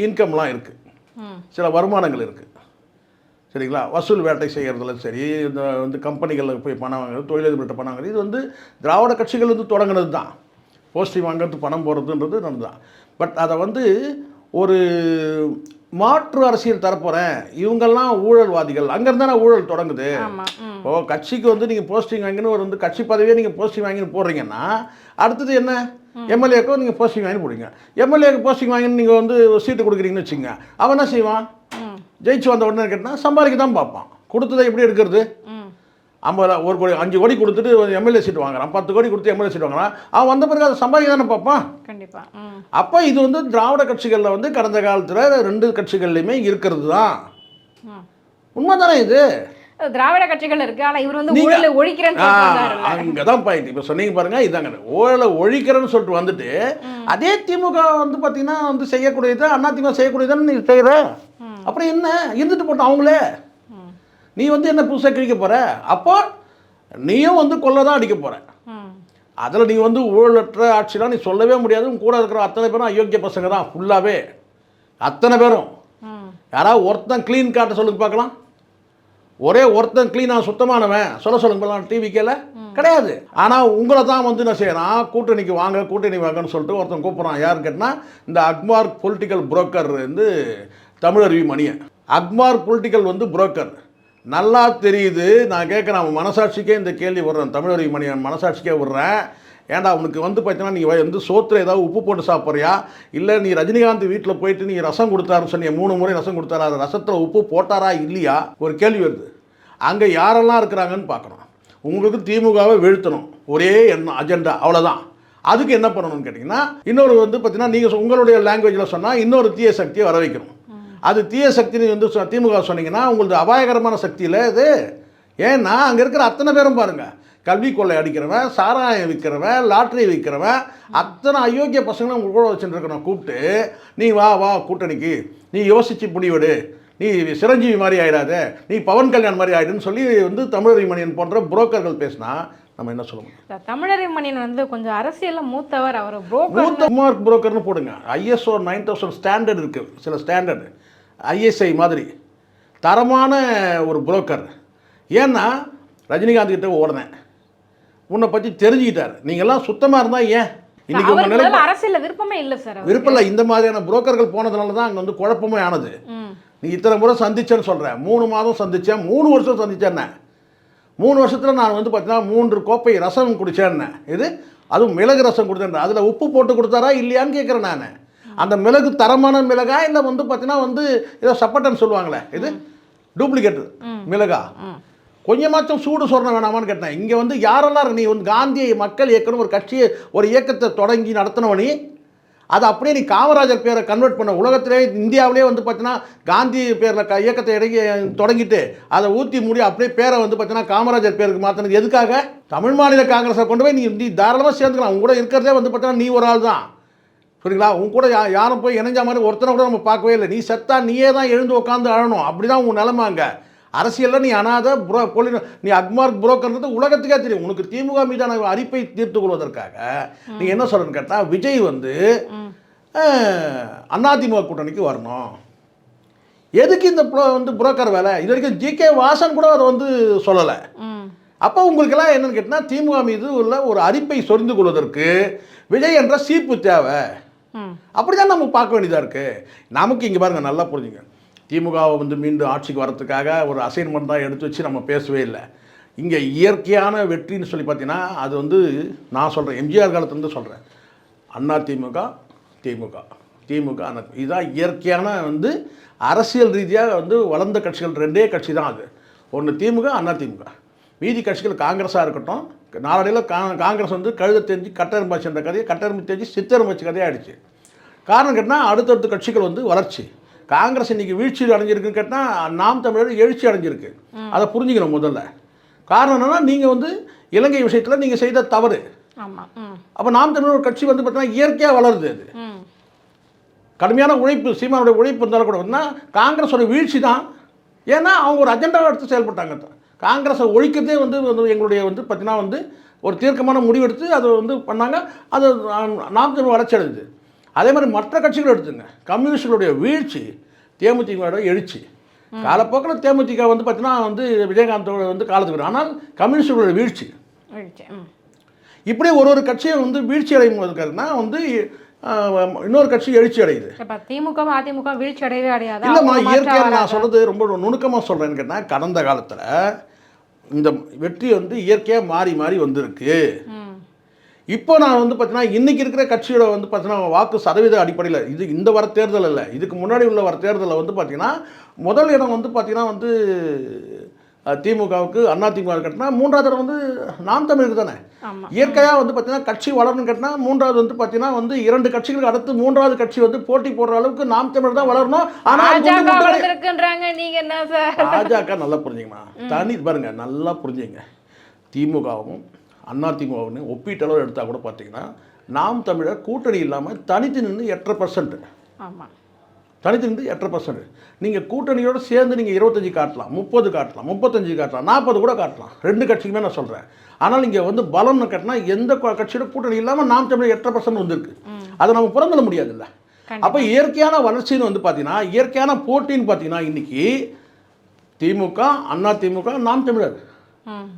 இன்கம்லாம் இருக்குது சில வருமானங்கள் இருக்குது சரிங்களா? வசூல் வேட்டை செய்கிறதுல சரி இந்த வந்து கம்பெனிகளில் போய் பணம் வாங்குறது தொழிலதிபர்கிட்ட பணம் வாங்குறது இது வந்து திராவிட கட்சிகள் வந்து தொடங்கினது தான். போஸ்டிங் வாங்குறது பணம் போடுறதுன்றது நம்ம தான் பட் அதை வந்து ஒரு மாற்று அரசியல் தரப்போகிறேன் இவங்கெல்லாம் ஊழல்வாதிகள். அங்கேருந்து தானே ஊழல் தொடங்குது. இப்போ கட்சிக்கு வந்து நீங்கள் போஸ்டிங் வாங்கின்னு ஒரு வந்து கட்சி பதவியே நீங்கள் போஸ்டிங் வாங்கின்னு போடுறீங்கன்னா அடுத்தது என்ன? எம்எல்ஏக்கோ நீங்கள் போஸ்டிங் வாங்கி போடுங்க. எம்எல்ஏக்கு போஸ்டிங் வாங்கின்னு நீங்கள் வந்து சீட்டு கொடுக்குறீங்கன்னு வச்சுங்க அவன் என்ன செய்வான்? ஜெயிச்சு வந்த உடனே கேட்டால் சம்பாதிக்க தான் பார்ப்பான். கொடுத்ததை எப்படி எடுக்கிறது? ஐம்பது ஒரு கோடி அஞ்சு கோடி கொடுத்துட்டு எம்எல்ஏ சீட் வாங்குறான். பத்து கோடி கொடுத்து எம்எல்ஏ சீட் வாங்குறான். அவன் வந்த பிறகு அதை சம்பாதிக்க தானே பார்ப்பான்? கண்டிப்பாக அப்போ இது வந்து திராவிட கட்சிகளில் வந்து கடந்த காலத்தில் ரெண்டு கட்சிகள்லையுமே இருக்கிறது தான். ம் உண்மைதானே இது? திராவிட கட்சிகள் இருக்கு. ஆனா இவர் வந்து ஊழலை ஒழிக்கிறேன்னு. அங்கே தான் பாயிண்ட் இப்போ சொன்னீங்க பாருங்க இதாங்க. ஊழலை ஒழிக்கிறேன்னு சொல்லிட்டு வந்துட்டு அதே திமுக வந்து பார்த்தீங்கன்னா வந்து செய்யக்கூடியது அதிமுக செய்யக்கூடியதுன்னு நீ செய்கிற அப்புறம் என்ன? இருந்துட்டு போட்டோம் அவங்களே. நீ வந்து என்ன புதுசாக கிழிக்க போற? அப்போ நீயும் வந்து கொள்ள தான் அடிக்க ம். அதில் நீ வந்து ஊழலற்ற ஆட்சிலாம் நீ சொல்லவே முடியாது. உன் கூட இருக்கிற அத்தனை பேரும் அயோக்கிய பசங்க தான் ஃபுல்லாகவே அத்தனை பேரும். யாராவது ஒருத்தன் க்ளீன் காட்ட சொல்லுங்க பார்க்கலாம். ஒரே ஒருத்தன் க்ளீனாக சுத்தமானவன். சொல்ல சொல்லுங்க பார்க்கலாம் டிவி கேல கிடையாது. ஆனால் உங்களை தான் வந்து என்ன செய்யறான்? கூட்டணிக்கு வாங்க கூட்டணி வாங்கன்னு சொல்லிட்டு ஒருத்தன் கூப்பிட்றான். யாருன்னு கேட்டால் இந்த அக்மார் பொலிட்டிக்கல் புரோக்கர் வந்து தமிழருவி மணியன். அக்மார் பொலிட்டிக்கல் வந்து புரோக்கர் நல்லா தெரியுது. நான் கேட்குறேன் அவன் மனசாட்சிக்கே இந்த கேள்வி விடுறேன் தமிழருவி மணியன் மனசாட்சிக்கே விடுறேன் ஏன்டா உனக்கு வந்து பார்த்தீங்கன்னா நீ வந்து சோத்துல ஏதாவது உப்பு போட்டு சாப்பிட்றியா? இல்லை நீ ரஜினிகாந்த் வீட்டில் போயிட்டு நீ ரசம் கொடுத்தாருன்னு சொன்னிய மூணு முறை ரசம் கொடுத்தாரா? அது ரசத்தில் உப்பு போட்டாரா இல்லையா? ஒரு கேள்வி வருது. அங்கே யாரெல்லாம் இருக்கிறாங்கன்னு பார்க்கணும். உங்களுக்கு திமுகவை வீழ்த்தணும். ஒரே எண்ணம் அஜெண்டா அவ்வளோதான் அதுக்கு என்ன பண்ணணும்னு கேட்டிங்கன்னா இன்னொரு வந்து பார்த்தீங்கன்னா நீங்கள் உங்களுடைய லாங்குவேஜில் சொன்னால் இன்னொரு தீய சக்தியை வர வைக்கணும் அது தீய சக்தின்னு வந்து சொ- திமுக சொன்னீங்கன்னா உங்களது அபாயகரமான சக்தியில் இது. ஏன்னா அங்கே இருக்கிற அத்தனை பேரும் பாருங்கள் கல்வி கொள்ளை அடிக்கிறவன் சாராயம் விற்கிறவன் லாட்ரி விற்கிறவன் அத்தனை அயோக்கிய பசங்களும் உங்க கூட வச்சுருக்கணும் கூப்பிட்டு நீ வா வா கூட்டணிக்கு. நீ யோசிச்சு முடிவெடு. நீ சிரஞ்சீவி மாதிரி ஆயிடாத. நீ பவன் கல்யாண் மாதிரி ஆயிடுன்னு சொல்லி வந்து தமிழறிமணியன் போன்ற புரோக்கர்கள் பேசினா நம்ம என்ன சொல்ல முடியும்? இந்த தமிழரை மணியன் வந்து கொஞ்சம் அரசியல்ல மூத்தவர் அவர் புரோக்கர் மூத்த மார்க் புரோக்கர்னு போடுங்க. ஐஎஸ்ஓ நைன் தௌசண்ட் ஸ்டாண்டர்ட் இருக்குது சில ஸ்டாண்டர்டு ஐஎஸ்ஐ மாதிரி. தரமான ஒரு புரோக்கர் ஏன்னா ரஜினிகாந்த் கிட்ட ஓடினேன். உன்னை பற்றி தெரிஞ்சுக்கிட்டார். நீங்கள்லாம் சுத்தமாக இருந்தால் ஏன்? இன்னைக்கு நிலை அரசியல்ல விருப்பமே இல்ல சார். விருப்பம் இல்லை. இந்த மாதிரியான புரோக்கர்கள் போனதுனால தான் அங்கே வந்து குழப்பமே ஆனது. நீ இத்தனை முறை சந்திச்சேன்னு சொல்கிறேன் மூணு மாதம் சந்தித்தேன் மூணு வருஷம் சந்திச்சேன்னே மூணு வருஷத்தில் நான் வந்து பார்த்தீங்கன்னா மூன்று கோப்பை ரசம் குடித்தேன்னே இது அதுவும் மிளகு ரசம் கொடுத்தேன் அதில் உப்பு போட்டு கொடுத்தாரா இல்லையான்னு கேட்குறேன் நான். அந்த மிளகு தரமான மிளகா இல்லை வந்து பார்த்தீங்கன்னா வந்து ஏதோ சப்பட்டன் சொல்லுவாங்களே இது டூப்ளிகேட் மிளகா. கொஞ்சமாச்சும் சூடு சொரண வேணாமான்னு கேட்டேன். இங்கே வந்து யாரெல்லாம்? நீ வந்து காந்திய மக்கள் இயக்கணும் ஒரு கட்சியை ஒரு இயக்கத்தை தொடங்கி நடத்தினவனி அதை அப்படியே நீ காமராஜர் பேரை கன்வெர்ட் பண்ண உலகத்திலே இந்தியாவிலே வந்து பார்த்தீங்கன்னா காந்தி பேரில் க இயக்கத்தை இறங்கி தொடங்கிட்டு அதை ஊற்றி மூடி அப்படியே பேரை வந்து பார்த்தீங்கன்னா காமராஜர் பேருக்கு மாற்றினது எதுக்காக? தமிழ் மாநில காங்கிரஸை கொண்டு போய் நீ நீ தாராளமாக சேர்ந்துக்கலாம். உங்க கூட இருக்கிறதே வந்து பார்த்தீங்கன்னா நீ ஒரு ஆள் தான். சரிங்களா உன் கூட யா யாரும் போய் இணைஞ்ச மாதிரி ஒருத்தனை கூட நம்ம பார்க்கவே இல்லை. நீ செத்தா நீயே தான் எழுந்து உட்காந்து அழணும். அப்படி தான் உன் நிலமாங்க அரசியலில் நீ அனாத புரோ பொலி நீ அக்மார்க் புரோக்கர்ன்றது உலகத்துக்கே தெரியும். உனக்கு திமுக மீதான அரிப்பை தீர்த்து கொள்வதற்காக. நீ என்ன சொல்கிறேன்னு கேட்டால் விஜய் வந்து அதிமுக கூட்டணிக்கு வரணும். எதுக்கு இந்த வந்து புரோக்கர் வேலை? இது வரைக்கும் ஜிகே வாசன் கூட அதை வந்து சொல்லலை. அப்போ உங்களுக்கெல்லாம் என்னன்னு கேட்டால் திமுக மீது உள்ள ஒரு அரிப்பை சொரிந்து கொள்வதற்கு விஜய் என்ற சீப்பு தேவை. ம். அப்படி தான் நம்ம பார்க்க வேண்டியதாக இருக்குது நமக்கு இங்கே பாருங்க நல்லா புரிஞ்சுங்க. திமுகவை வந்து மீண்டும் ஆட்சிக்கு வரத்துக்காக ஒரு அசைன்மெண்ட் தான் எடுத்து வச்சு நம்ம பேசவே இல்லை. இங்கே இயற்கையான வெற்றின்னு சொல்லி பார்த்தீங்கன்னா அது வந்து நான் சொல்கிறேன் எம்ஜிஆர் காலத்துலேருந்து சொல்கிறேன் அண்ணா திமுக திமுக திமுக இதுதான் இயற்கையான வந்து அரசியல் ரீதியாக வந்து வளர்ந்த கட்சிகள் ரெண்டே கட்சி தான் அது. ஒன்று திமுக அண்ணா திமுக. மீதி கட்சிகள் காங்கிரஸாக இருக்கட்டும். நாளடையில் கா காங்கிரஸ் வந்து கழுத தெரிஞ்சு கட்டெரும்பாச்சு என்ற கதையை கட்டெரும்பு தெரிஞ்சு சித்தெரும்பாச்சு கதையாகிடுச்சு காரணம் கேட்டால் அடுத்தடுத்த கட்சிகள் வந்து வளர்ச்சி. காங்கிரஸ் இன்னைக்கு வீழ்ச்சி அடைஞ்சிருக்குன்னு கேட்டால் நாம் தமிழர் எழுச்சி அடைஞ்சிருக்கு. அதை புரிஞ்சுக்கணும் முதல்ல. காரணம் என்னன்னா நீங்கள் வந்து இலங்கை விஷயத்தில் நீங்கள் செய்த தவறு. அப்போ நாம் தமிழர் ஒரு கட்சி வந்து பார்த்தீங்கன்னா இயற்கையாக வளருது அது. கடுமையான உழைப்பு சீமானுடைய உழைப்பு இருந்தாலும் கூட வந்து காங்கிரஸோட வீழ்ச்சி தான். ஏன்னா அவங்க ஒரு அஜெண்டாவை எடுத்து செயல்பட்டாங்க. காங்கிரஸை ஒழிக்கிறதே வந்து வந்து எங்களுடைய வந்து பார்த்தீங்கன்னா வந்து ஒரு தீர்க்கமான முடிவெடுத்து அதை வந்து பண்ணாங்க. அது நாம் தமிழ் வளர்ச்சி அடைஞ்சுது. அதே மாதிரி மற்ற கட்சிகள் எடுத்துங்க கம்யூனிஸ்டுகளுடைய வீழ்ச்சி தேமுதிகவோட எழுச்சி காலப்போக்கில் தேமுதிக வந்து பார்த்தீங்கன்னா வந்து விஜயகாந்தோட வந்து காலத்துக்கு. ஆனால் கம்யூனிஸ்டுகளுடைய வீழ்ச்சி. இப்படி ஒரு ஒரு கட்சியை வந்து வீழ்ச்சி அடையும் போதுன்னா வந்து இன்னொரு கட்சி எழுச்சி அடையுது திமுக அதிமுக வீழ்ச்சி அடையவே அடையாது இல்லைம்மா இயற்கையாக நான்? சொல்கிறது ரொம்ப நுணுக்கமாக சொல்கிறேன்னு கேட்டால் கடந்த காலத்தில் இந்த வெற்றி வந்து இயற்கையாக மாறி மாறி வந்திருக்கு. இப்போ நான் வந்து பார்த்தீங்கன்னா இன்னைக்கு இருக்கிற கட்சியோட வந்து பார்த்தீங்கன்னா வாக்கு சதவீத அடிப்படையில் இது இந்த வர தேர்தல் இல்லை. இதுக்கு முன்னாடி உள்ள வர தேர்தலில் வந்து பார்த்தீங்கன்னா முதல் இடம் வந்து பார்த்தீங்கன்னா வந்து திமுகவுக்கு அண்ணா திமுக கட்டினா மூன்றாவது இடம் வந்து நாம் தமிழுக்கு தானே. இயற்கையாக வந்து பார்த்தீங்கன்னா கட்சி வளரணும்னு கேட்டினா மூன்றாவது வந்து பார்த்தீங்கன்னா வந்து இரண்டு கட்சிகளுக்கு அடுத்து மூன்றாவது கட்சி வந்து போட்டி போடுற அளவுக்கு நாம் தமிழர் தான் வளரணும். ஆனால் பாஜக நல்லா புரிஞ்சுங்கம்மா தனி பாருங்க நல்லா புரிஞ்சுங்க திமுகவும் அண்ணா திமுகவும் ஒப்பீட்டளவு எடுத்தால் கூட பார்த்தீங்கன்னா நாம் தமிழர் கூட்டணி இல்லாமல் தனித்து நின்று எட்டரை பர்சன்ட் ஆமா. தனித்து நின்று எட்டரை பர்சன்ட் நீங்கள் கூட்டணியோடு சேர்ந்து நீங்கள் இருபத்தஞ்சி காட்டலாம் முப்பது காட்டலாம் முப்பத்தஞ்சு காட்டலாம் நாற்பது கூட காட்டலாம். ரெண்டு கட்சிக்குமே நான் சொல்கிறேன் ஆனால் இங்கே வந்து பலம்னு கட்டினா எந்த கட்சியோட கூட்டணி இல்லாமல் நாம் தமிழர் எட்டரை பர்சன்ட் வந்திருக்கு. அதை நம்ம புறந்தள்ள முடியாதுல்ல. அப்போ இயற்கையான வளர்ச்சின்னு வந்து பார்த்தீங்கன்னா இயற்கையான போட்டின்னு பார்த்தீங்கன்னா இன்னைக்கு திமுக அண்ணா திமுக நாம் தமிழர்.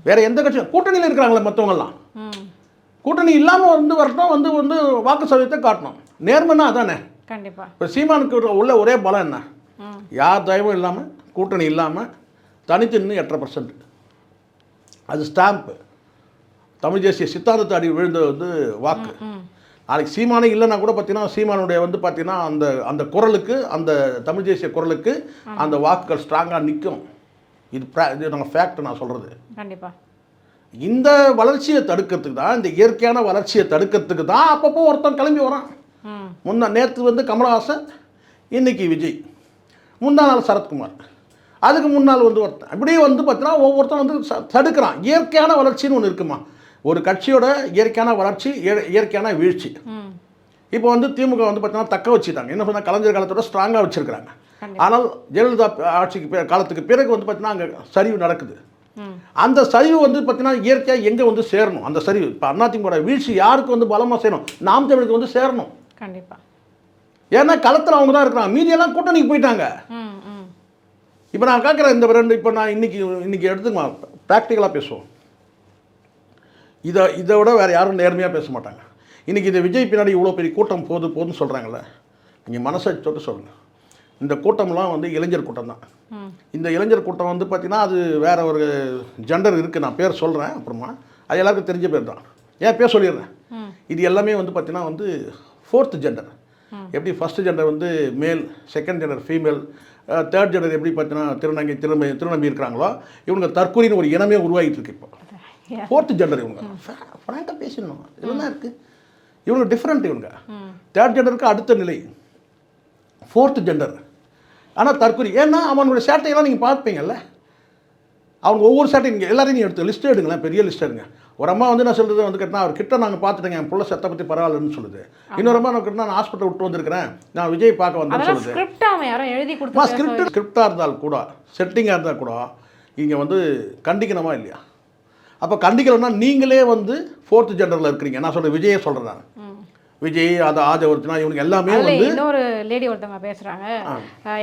வேற எந்த கட்சியும் கூட்டணியில் இருக்கிறாங்களே மற்றவங்கெல்லாம் ம் கூட்டணி இல்லாமல் வந்து வரட்டும் வந்து வந்து வாக்கு சதவீதத்தை காட்டணும். நேர்மைன்னா அதானே? கண்டிப்பா. இப்போ சீமானுக்கு உள்ள- ஒரே பலம் என்ன? யார் தயவும் இல்லாமல் கூட்டணி இல்லாமல் தனித்து நின்று எட்டரை பர்சன்ட் அது ஸ்டாம்ப்பு தமிழ் தேசிய சித்தாந்தத்தை அடி விழுந்த வந்து வாக்கு. நாளைக்கு சீமானே இல்லைன்னா கூட பார்த்தீங்கன்னா சீமானுடைய வந்து பார்த்தீங்கன்னா அந்த அந்த குரலுக்கு அந்த தமிழ் தேசிய குரலுக்கு அந்த வாக்குகள் ஸ்ட்ராங்காக நிற்கும் இது இது நம்ம ஃபேக்ட் நான் சொல்கிறது கண்டிப்பா. இந்த வளர்ச்சியை தடுக்கிறதுக்கு தான் இந்த இயற்கையான வளர்ச்சியை தடுக்கிறதுக்கு தான் அப்பப்போ ஒருத்தன் கிளம்பி வரான். முன்ன நேற்று வந்து கமலஹாசன் இன்னைக்கு விஜய். முந்தா நாள் சரத்குமார். அதுக்கு முன்னால் வந்து ஒருத்தன். இப்படியே வந்து பார்த்தீங்கன்னா ஒவ்வொருத்தன் வந்து தடுக்கிறான். இயற்கையான வளர்ச்சின்னு ஒன்று இருக்குமா? ஒரு கட்சியோட இயற்கையான வளர்ச்சி இய- இயற்கையான வீழ்ச்சி. இப்போ வந்து திமுக வந்து பார்த்தீங்கன்னா தக்க வச்சுட்டாங்க. என்ன சொன்னால் கலைஞர் காலத்தோட ஸ்ட்ராங்காக வச்சுருக்கிறாங்க. ஆனால் ஜெயலலிதா ஆட்சிக்கு காலத்துக்கு பிறகு வந்து பார்த்தீங்கன்னா அங்கே சரிவு நடக்குது. அந்த சரிவு வந்து பார்த்தீங்கன்னா இயற்கையாக எங்கே வந்து சேரணும்? அந்த சரிவு. இப்போ அதிமுக வீழ்ச்சி யாருக்கு வந்து பலமாக சேரணும்? நாம் தமிழுக்கு வந்து சேரணும். கண்டிப்பா. ஏன்னா களத்தில் அவங்க தான் இருக்கிறாங்க. மீதியெல்லாம் கூட்டணிக்கு போயிட்டாங்க. இப்போ நான் கேட்குறேன் இந்த ரெண்டு இப்போ நான் இன்னைக்கு இன்னைக்கு எடுத்துமா ப்ராக்டிக்கலாக பேசுவோம். இதை இதை விட வேறு யாரும் நேர்மையாக பேச மாட்டாங்க. இன்றைக்கி இந்த விஜய் பின்னாடி இவ்வளோ பெரிய கூட்டம் போகுது போகுதுன்னு சொல்கிறாங்கல்ல நீங்கள் மனசை தொட்டு சொல்லுங்கள் இந்த கூட்டம்லாம் வந்து இளைஞர் கூட்டம் தான் இந்த இளைஞர் கூட்டம் வந்து பார்த்திங்கன்னா அது வேற ஒரு ஜெண்டர் இருக்குது நான் பேர் சொல்கிறேன் அப்புறமா. அது எல்லாருக்கும் தெரிஞ்ச பேர் தான். ஏன் பேர் சொல்லிடுறேன்? இது எல்லாமே வந்து பார்த்தீங்கன்னா வந்து ஃபோர்த் ஜெண்டர் எப்படி ஃபர்ஸ்ட் ஜெண்டர் வந்து male second gender female third gender எப்படி பார்த்தீங்கன்னா திருநங்கை திரும்ப திருநம்பி இருக்கிறாங்களோ இவங்க தற்கொலைன்னு ஒரு இனமே உருவாகிட்டு இருக்கு இப்போ. ஃபோர்த் ஜெண்டர் இவங்க. ஃப்ராங்காக பேசணும் இதெல்லாம் இருக்குது இவங்க டிஃப்ரெண்ட் இவங்க தேர்ட் ஜெண்டருக்கு அடுத்த நிலை. ஃபோர்த் ஜெண்டர் ஆனால் தற்கொலை. ஏன்னா அவனுடைய சேட்டையெல்லாம் நீங்கள் பார்ப்பீங்கல்ல. அவங்க ஒவ்வொரு சேட்டையும் நீங்கள் எல்லாரையும் நீங்கள் எடுத்து லிஸ்ட் எடுங்களேன் பெரிய லிஸ்ட் எடுங்க. ஒரு அம்மா வந்து நான் சொல்கிறது வந்து கேட்டால் அவர் கிட்ட நாங்கள் பார்த்துட்டேங்க என் புள்ள செத்த பற்றி பரவாயில்லன்னு சொல்லுது. இன்னொரு அம்மா நான் நான் ஹாஸ்பிட்டல் விட்டு வந்திருக்கிறேன் நான் விஜய் பார்க்க வந்தேன்னு அதெல்லாம் சொல்லுது. ஸ்கிரிப்ட் ஸ்கிரிப்டாக இருந்தால் கூட செட்டிங்காக இருந்தால் கூட இங்கே வந்து கண்டிக்கணுமா இல்லையா? அப்போ கண்டிக்கலைன்னா நீங்களே வந்து ஃபோர்த் ஜெண்டரில் இருக்கிறீங்க. நான் சொல்கிறேன் விஜயை சொல்கிறேன் நான். விஜய் அது ஆஜவர்த்தினா இவனுங்க எல்லாமே அதுல வந்து இன்னொரு லேடி ஒருத்தவங்க பேசுறாங்க.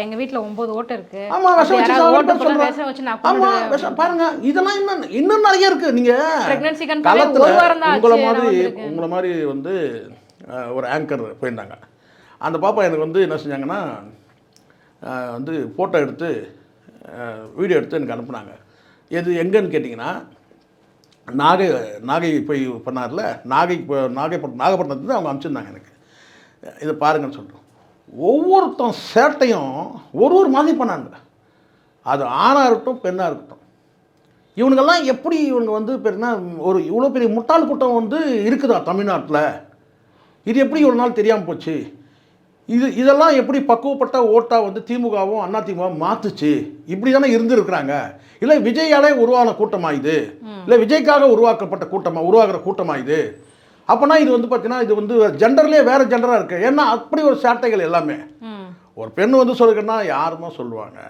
எங்க வீட்ல ஒன்பது ஓட்டு இருக்கு. ஆமா விஷம் வச்சு ஓட்டு வச்சு நான் ஆமா விஷம் பாருங்க இதெல்லாம் இன்னும் இன்னும் நிறைய இருக்கு. நீங்க ஆகி களத்துல ஒரு வாரம் தான் உங்களை மாதிரி. உங்களை மாதிரி வந்து ஒரு ஆங்கர் போயிருந்தாங்க. அந்த பாப்பா எனக்கு வந்து என்ன செஞ்சாங்கன்னா வந்து ஃபோட்டோ எடுத்து வீடியோ எடுத்து எனக்கு அனுப்புனாங்க. எது எங்கன்னு கேட்டிங்கன்னா நாகை நாகை போய் பண்ணார்ல? நாகை நாகைப்பட்டினம் நாகப்பட்டினத்துலேருந்து அவங்க அனுப்பிச்சிருந்தாங்க எனக்கு. இதை பாருங்கன்னு சொல்கிறோம் ஒவ்வொருத்தன் சேட்டையும் ஒரு ஒரு மாதிரி பண்ணாங்க. அது ஆணாக இருக்கட்டும் பெண்ணாக இருக்கட்டும். இவனுங்கெல்லாம் எப்படி இவங்க வந்து பெருனா ஒரு இவ்வளோ பெரிய முட்டாள் கூட்டம் வந்து இருக்குதா தமிழ்நாட்டில்? இது எப்படி இவ்வளோ நாள் தெரியாமல் போச்சு? இது இதெல்லாம் எப்படி பக்குவப்பட்ட ஓட்டாக வந்து திமுகவும் அண்ணா திமுகவும் மாற்றுச்சு இப்படி தானே இருந்திருக்கிறாங்க. இல்லை விஜயாலே உருவான கூட்டமா இது? இல்லை விஜய்க்காக உருவாக்கப்பட்ட கூட்டமா உருவாகிற கூட்டமா இது? அப்போனா இது வந்து பார்த்தீங்கன்னா இது வந்து ஜெண்டர்லேயே வேறு ஜெண்டராக இருக்குது ஏன்னா அப்படி ஒரு சேட்டைகள் எல்லாமே. ஒரு பெண் வந்து சொல்லுங்கன்னா யாருமா சொல்லுவாங்க?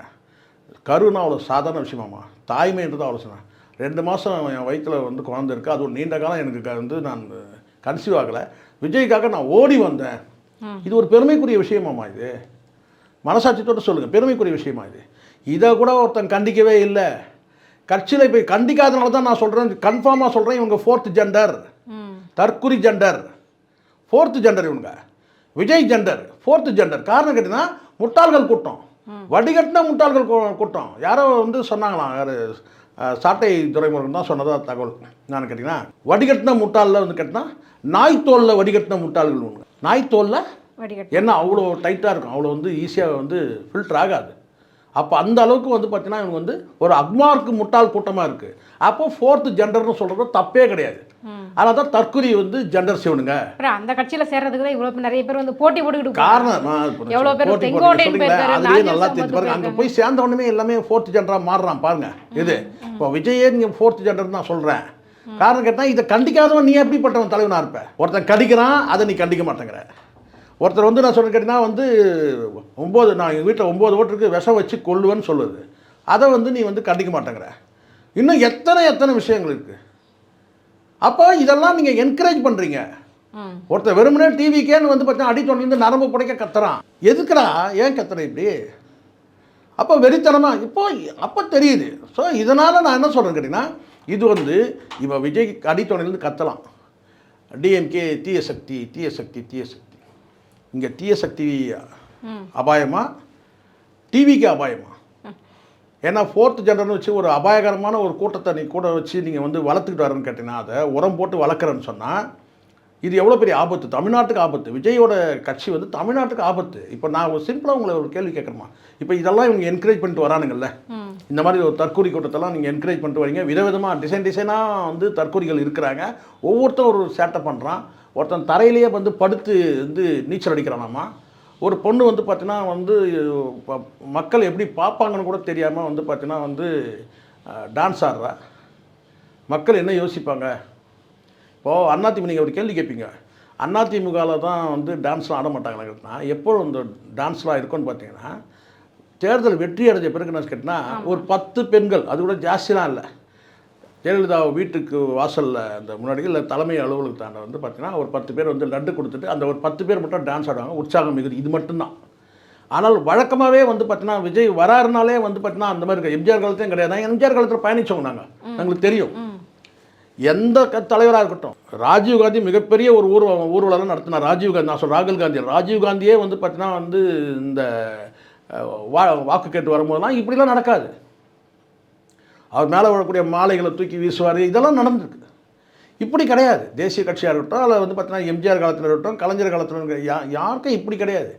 கருனா அவ்வளோ சாதாரண விஷயமாம்மா. தாய்மைன்றது அவ்வளோ சொன்னேன் ரெண்டு மாதம் என் வயிற்றில் வந்து குழந்தை இருக்குது அது ஒரு நீண்ட காலம் எனக்கு வந்து நான் கன்சீவ் ஆகலை. விஜய்க்காக நான் ஓடி வந்தேன். இது ஒரு பெருமைக்குரிய விஷயமாம்மா இது. மனசாட்சியத்தோட சொல்லுங்கள் பெருமைக்குரிய விஷயமா இது. இதை கூட ஒருத்தன் கண்டிக்கவே இல்லை. கட்சியில் இப்போ கண்டிக்காதனால தான் நான் சொல்கிறேன் கன்ஃபார்மாக சொல்கிறேன் இவங்க ஃபோர்த் ஜெண்டர் தற்குறி ஜெண்டர் ஃபோர்த்து ஜெண்டர் இவனுங்க விஜய் ஜெண்டர் ஃபோர்த்து ஜெண்டர் காரணம் கேட்டிங்கன்னா முட்டாள்கள் கூட்டம். வடிகட்டின முட்டாள்கள் கூட்டம். யாரோ வந்து சொன்னாங்களாம் யார் சாட்டை துறைமுருகன் தான் சொன்னதா தகவல். நான் கேட்டிங்கன்னா வடிகட்டின முட்டாளில் வந்து கேட்டினா நாய் தோலில் வடிகட்டின முட்டாள்கள் ஒன்று நாய் தோலில் வடிகட்டு ஏன்னா அவ்வளோ டைட்டாக இருக்கும். அவ்வளோ வந்து ஈஸியாக வந்து ஃபில்டர் ஆகாது. அப்போ அந்த அளவுக்கு வந்து பார்த்தீங்கன்னா இவங்க வந்து ஒரு அக்மார்க்கு முட்டாள் கூட்டமாக இருக்குது அப்போ ஃபோர்த்து ஜெண்டர்னு சொல்கிறது தப்பே கிடையாது. அதனால தான் தற்குறி வந்து ஜெண்டர் சிவனுங்க அப்புறம் அந்த கட்சியில சேர்றதுக்கு தான் இவ்வளவு நிறைய பேர் வந்து போட்டி போட்டுக்கிட்டு காரணம் நான் நான் பேர் போட்டி பேர் அதுலயே நல்லா தெரிஞ்சு பாருங்க. அங்கே போய் சேர்ந்த உடனே எல்லாமே ஃபோர்த் ஜெண்டராக மாறுறான் பாருங்க. இது இப்போ விஜயே நீங்கள் ஃபோர்த் ஜெண்டர் தான் சொல்கிறேன் காரணம் கேட்டால் இதை கண்டிக்காதவன் நீ எப்படிப்பட்டவன் தலைவனாக இருப்ப? ஒருத்தன் கடிக்கிறான் அதை நீ கண்டிக்க மாட்டேங்கிற. ஒருத்தர் வந்து நான் சொல்ல கேட்டீங்கன்னா வந்து ஒம்பது நான் எங்கள் வீட்டில் ஒம்பது ஓட்டுருக்கு விஷம் வச்சு கொல்லுவேன்னு சொல்லுது. அதை வந்து நீ வந்து கண்டிக்க மாட்டேங்கிற. இன்னும் எத்தனை எத்தனை விஷயங்கள் இருக்குது அப்போ இதெல்லாம் நீங்கள் என்கரேஜ் பண்ணுறீங்க. ஒருத்தர் வெறுமனே டிவிக்கேன்னு வந்து பார்த்தா அடி தொண்டிந்து நரம்பு புடைக்க கத்துறான். எதுக்குடா? ஏன் கத்துற இப்படி? அப்போ வெறித்தனமா இப்போ அப்போ தெரியுது. ஸோ இதனால் நான் என்ன சொல்கிறேன் கேட்டிங்கன்னா இது வந்து இவன் விஜய் அடித்தொண்டிலிருந்து கத்தலாம். டிஎம்கே தீய சக்தி தீய சக்தி தீய சக்தி. இங்கே தீய சக்தி அபாயமா? டிவிக்கு அபாயமா? ஏன்னா ஃபோர்த் ஜெண்டர்னு வச்சு ஒரு அபாயகரமான ஒரு கூட்டத்தை நீ கூட வச்சு நீங்கள் வந்து வளர்த்துக்கிட்டு வரேன்னு கேட்டீங்கன்னா அதை உரம் போட்டு வளர்க்குறேன்னு சொன்னால் இது எவ்வளோ பெரிய ஆபத்து? தமிழ்நாட்டுக்கு ஆபத்து. விஜயோட கட்சி வந்து தமிழ்நாட்டுக்கு ஆபத்து. இப்போ நான் ஒரு சிம்பிளாக உங்களை ஒரு கேள்வி கேட்குறேமா இப்போ இதெல்லாம் இவங்க என்கரேஜ் பண்ணிட்டு வரானுங்கல்ல. இந்த மாதிரி ஒரு தற்கூரி கூட்டத்தெல்லாம் நீங்கள் என்கரேஜ் பண்ணிட்டு வரீங்க. விதவிதமாக டிசைன் டிசைனாக வந்து தற்கூரிகள் இருக்கிறாங்க. ஒவ்வொருத்தரும் ஒரு சேட்டை பண்ணுறான் ஒருத்தன் தரையிலேயே வந்து படுத்து வந்து நீச்சல் அடிக்கிறானாமா? ஒரு பொண்ணு வந்து பார்த்தீங்கன்னா வந்து ப- மக்கள் எப்படி பார்ப்பாங்கன்னு கூட தெரியாமல் வந்து பார்த்தீங்கன்னா வந்து டான்ஸ் ஆடுறா. மக்கள் என்ன யோசிப்பாங்க? இப்போது அதிமுக நீங்கள் ஒரு கேள்வி கேட்பீங்க அதிமுகவில் தான் வந்து டான்ஸ்லாம் ஆட மாட்டாங்களா எப்போ இந்த டான்ஸ்லாம் இருக்கும்னு பார்த்தீங்கன்னா தேர்தல் வெற்றி அடைஞ்ச பிறகு என்ன கேட்டினா ஒரு பத்து பெண்கள் அது கூட ஜாஸ்திலாம் இல்லை. ஜெயலலிதா வீட்டுக்கு வாசலில் அந்த முன்னாடி இல்லை தலைமை அலுவலகத்தாண்ட வந்து பார்த்தீங்கன்னா ஒரு பத்து பேர் வந்து லட்டு கொடுத்துட்டு அந்த ஒரு பத்து பேர் மட்டும் டான்ஸ் ஆடுவாங்க. உற்சாகம் மிகுதி இது மட்டும்தான். ஆனால் வழக்கமாகவே வந்து பார்த்தீங்கன்னா விஜய் வராருனாலே வந்து பார்த்தீங்கன்னா அந்த மாதிரி இருக்கு. எம்ஜிஆர் காலத்தையும் கிடையாது. எம்ஜிஆர் காலத்தில் பயணிச்சவங்க நாங்கள் எங்களுக்கு தெரியும். எந்த க தலைவராக இருக்கட்டும் ராஜீவ் காந்தி மிகப்பெரிய ஒரு ஊர் ஊர்வலம் நடத்தினார். ராஜீவ் காந்தி நான் சொல்ல ராகுல் காந்தி. ராஜீவ் காந்தியே வந்து பார்த்தீங்கன்னா வந்து இந்த வா வாக்கு கேட்டு வரும்போதெல்லாம் இப்படிலாம் நடக்காது. அவர் மேலே விழக்கூடிய மாலைகளை தூக்கி வீசுவார். இதெல்லாம் நடந்திருக்கு. இப்படி கிடையாது. தேசிய கட்சியாக இருக்கட்டும் அதில் வந்து பார்த்தீங்கன்னா எம்ஜிஆர் காலத்தில் இருக்கட்டும் கலைஞர் காலத்தில் யா யாருக்கும் இப்படி கிடையாது.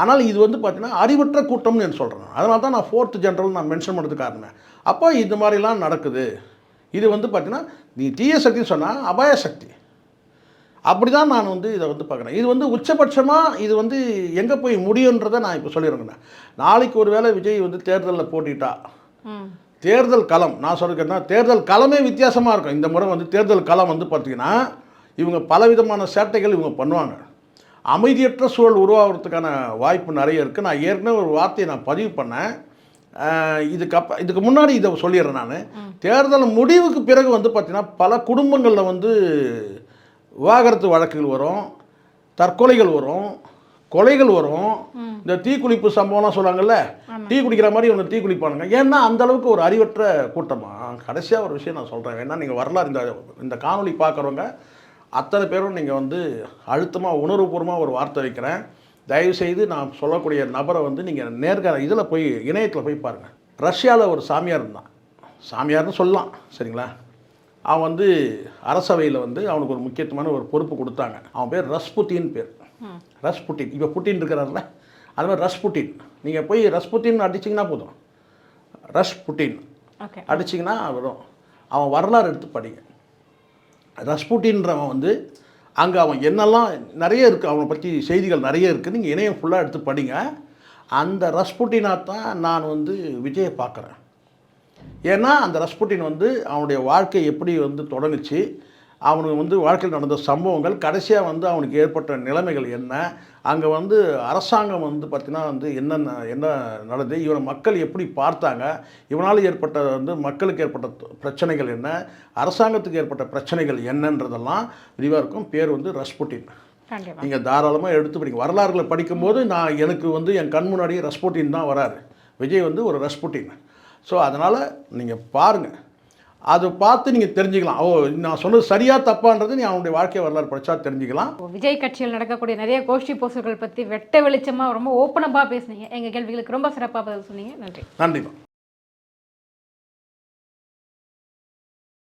ஆனால் இது வந்து பார்த்தீங்கன்னா அறிவற்ற கூட்டம்னு நான் சொல்கிறேன் அதனால தான் நான் ஃபோர்த் ஜென்ரல் நான் மென்ஷன் பண்ணுறதுக்கு காரணம். அப்போ இந்த மாதிரிலாம் நடக்குது. இது வந்து பார்த்தீங்கன்னா நீ தீய சக்தின்னு சொன்னால் அபாய சக்தி. அப்படி தான் நான் வந்து இதை வந்து பார்க்குறேன். இது வந்து உச்சபட்சமாக இது வந்து எங்கே போய் முடியுன்றதை நான் இப்போ சொல்லியிருக்கேன். நாளைக்கு ஒரு வேளை விஜய் வந்து தேர்தலில் போட்டிட்டா. தேர்தல் களம் நான் சொல்லிக்கிறேன்னா தேர்தல் களமே வித்தியாசமாக இருக்கும். இந்த முறை வந்து தேர்தல் களம் வந்து பார்த்திங்கன்னா இவங்க பலவிதமான சேட்டைகள் இவங்க பண்ணுவாங்க. அமைதியற்ற சூழல் உருவாகிறதுக்கான வாய்ப்பு நிறைய இருக்குது நான் ஏற்கனவே ஒரு வார்த்தையை நான் பதிவு பண்ணேன். இதுக்கு அப்ப இதுக்கு முன்னாடி இதை சொல்லிடுறேன் நான். தேர்தல் முடிவுக்கு பிறகு வந்து பார்த்திங்கன்னா பல குடும்பங்களில் வந்து விவாகரத்து வழக்குகள் வரும் தற்கொலைகள் வரும் கொலைகள் வரும். இந்த தீக்குளிப்பு சம்பவம்லாம் சொல்லுவாங்கல்ல? டீ குடிக்கிற மாதிரி இவங்க டீ குளிப்பானுங்க. ஏன்னா அந்த அளவுக்கு ஒரு அறிவற்ற கூட்டமா? கடைசியாக ஒரு விஷயம் நான் சொல்கிறேன் வேணா நீங்கள் வரலாறு இந்த இந்த காணொளி பார்க்குறவங்க அத்தனை பேரும் நீங்கள் வந்து அழுத்தமாக உணர்வுபூர்வமாக ஒரு வார்த்தை வைக்கிறேன். தயவுசெய்து நான் சொல்லக்கூடிய நபரை வந்து நீங்கள் நேர்காண இதில் போய் இணையத்தில் போய் பாருங்கள் ரஷ்யாவில் ஒரு சாமியார் இருந்தான். சாமியார்னு சொல்லலாம். சரிங்களா? அவன் வந்து அரசவையில் வந்து அவனுக்கு ஒரு முக்கியத்துவமான ஒரு பொறுப்பு கொடுத்தாங்க. அவன் பேர் ரஸ்புத்தின் பேர். ரஸ்புட்டின் இப்போ புட்டின் இருக்கிறார்ல. அது மாதிரி ரஸ்புட்டின் நீங்கள் போய் ரஸ்புட்டின் அடிச்சிங்கன்னா போதும். Rasputin okay. அடிச்சிங்கன்னா வரும். அவன் வரலாறு எடுத்து படிங்க. ரஸ்புட்டின்றவன் வந்து அங்கே அவன் என்னெல்லாம் நிறைய இருக்குது அவனை பற்றி செய்திகள் நிறைய இருக்குது நீங்கள் இணையம் ஃபுல்லாக எடுத்து படிங்க. அந்த ரஸ்புட்டினாக தான் நான் வந்து விஜயை பார்க்குறேன். ஏன்னா அந்த ரஸ்புட்டின் வந்து அவனுடைய வாழ்க்கை எப்படி வந்து தொடங்குச்சு அவனுக்கு வந்து வாழ்க்கையில் நடந்த சம்பவங்கள் கடைசியாக வந்து அவனுக்கு ஏற்பட்ட நிலைமைகள் என்ன அங்கே வந்து அரசாங்கம் வந்து பார்த்திங்கன்னா வந்து என்னென்ன என்ன நடந்தது இவனை மக்கள் எப்படி பார்த்தாங்க இவனால் ஏற்பட்ட வந்து மக்களுக்கு ஏற்பட்ட பிரச்சனைகள் என்ன அரசாங்கத்துக்கு ஏற்பட்ட பிரச்சனைகள் என்னன்றதெல்லாம் விரிவாக இருக்கும். பேர் வந்து ரஸ்புட்டின். நீங்கள் தாராளமாக எடுத்து படிங்க. வரலாறுகளை படிக்கும்போது நான் எனக்கு வந்து என் கண் முன்னாடி ரஸ்புட்டின் தான் வராரு. விஜய் வந்து ஒரு ரஸ்புட்டின். ஸோ அதனால் நீங்கள் பாருங்கள் அதை பார்த்து நீங்கள் தெரிஞ்சுக்கலாம். ஓ நான் சொன்னது சரியா தப்பான்றது நீ அவனுடைய வாழ்க்கை வரலாறு படித்தா தெரிஞ்சுக்கலாம். விஜய் கட்சியில் நடக்கக்கூடிய நிறைய கோஷ்டி போஸ்டர்கள் பற்றி வெட்ட வெளிச்சமாக ரொம்ப ஓப்பனப்பாக பேசுனீங்க. எங்கள் கேள்விகளுக்கு ரொம்ப சிறப்பாக பதில் சொன்னீங்க. நன்றி. நன்றிமா